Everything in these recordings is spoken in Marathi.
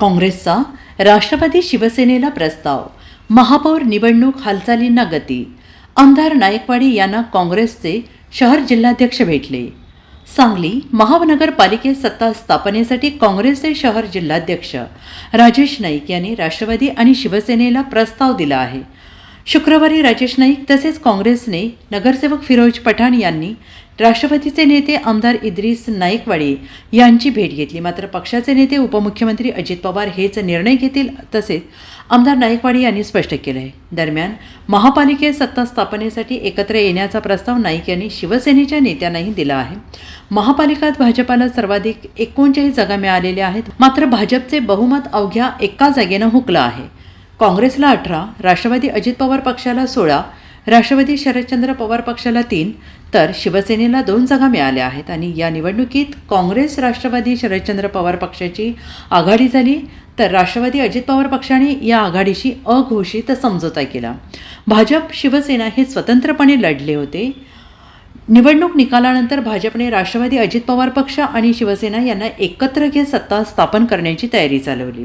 काँग्रेसचा राष्ट्रवादी शिवसेनेला प्रस्ताव महापौर निवडणूक हालचालींना गती आमदार नायकवाडी यांना काँग्रेसचे शहर जिल्हाध्यक्ष भेटले. सांगली महानगरपालिकेत सत्ता स्थापनेसाठी काँग्रेसचे शहर जिल्हाध्यक्ष राजेश नाईक यांनी राष्ट्रवादी आणि शिवसेनेला प्रस्ताव दिला आहे. शुक्रवारी राजेश नाईक तसेच काँग्रेसने नगरसेवक फिरोज पठाण यांनी राष्ट्रवादीचे नेते आमदार इद्रिस नाईकवाडे यांची भेट घेतली. मात्र पक्षाचे नेते उपमुख्यमंत्री अजित पवार हेच निर्णय घेतील तसेच आमदार नाईकवाडे यांनी स्पष्ट केलं आहे दरम्यान महापालिकेत सत्ता स्थापनेसाठी एकत्र येण्याचा प्रस्ताव नाईक यांनी शिवसेनेच्या नेत्यांनाही दिला आहे. महापालिकात भाजपाला सर्वाधिक एकोणचाळीस जागा मिळालेल्या आहेत. मात्र भाजपचे बहुमत अवघ्या एका जागेनं हुकलं आहे. काँग्रेसला अठरा राष्ट्रवादी अजित पवार पक्षाला सोळा राष्ट्रवादी शरदचंद्र पवार पक्षाला तीन तर शिवसेनेला दोन जागा मिळाल्या आहेत आणि या निवडणुकीत काँग्रेस राष्ट्रवादी शरदचंद्र पवार पक्षाची आघाडी झाली. तर राष्ट्रवादी अजित पवार पक्षाने या आघाडीशी अघोषित समझोता केला. भाजप शिवसेना हे स्वतंत्रपणे लढले होते. निवडणूक निकालानंतर भाजपने राष्ट्रवादी अजित पवार पक्ष आणि शिवसेना यांना एकत्र घेत सत्ता स्थापन करण्याची तयारी चालवली.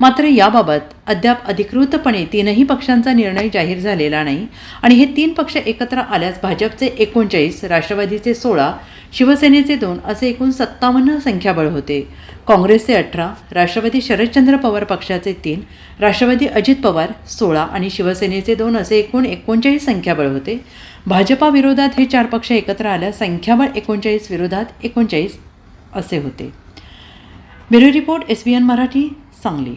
मात्र याबाबत अद्याप अधिकृतपणे तीनही पक्षांचा निर्णय जाहीर झालेला नाही आणि हे तीन पक्ष एकत्र आल्यास भाजपचे एकोणचाळीस राष्ट्रवादीचे सोळा शिवसेनेचे दोन असे एकूण सत्तावन्न संख्याबळ होते. काँग्रेसचे अठरा राष्ट्रवादी शरदचंद्र पवार पक्षाचे तीन राष्ट्रवादी अजित पवार सोळा आणि शिवसेनेचे दोन असे एकूण एकोणचाळीस संख्याबळ होते. भाजपा विरोधात हे चार पक्ष एकत्र आल्यास संख्याबळ एकोणचाळीस विरोधात एकोणचाळीस असे होते. Bureau report S B N Marathi Sangli.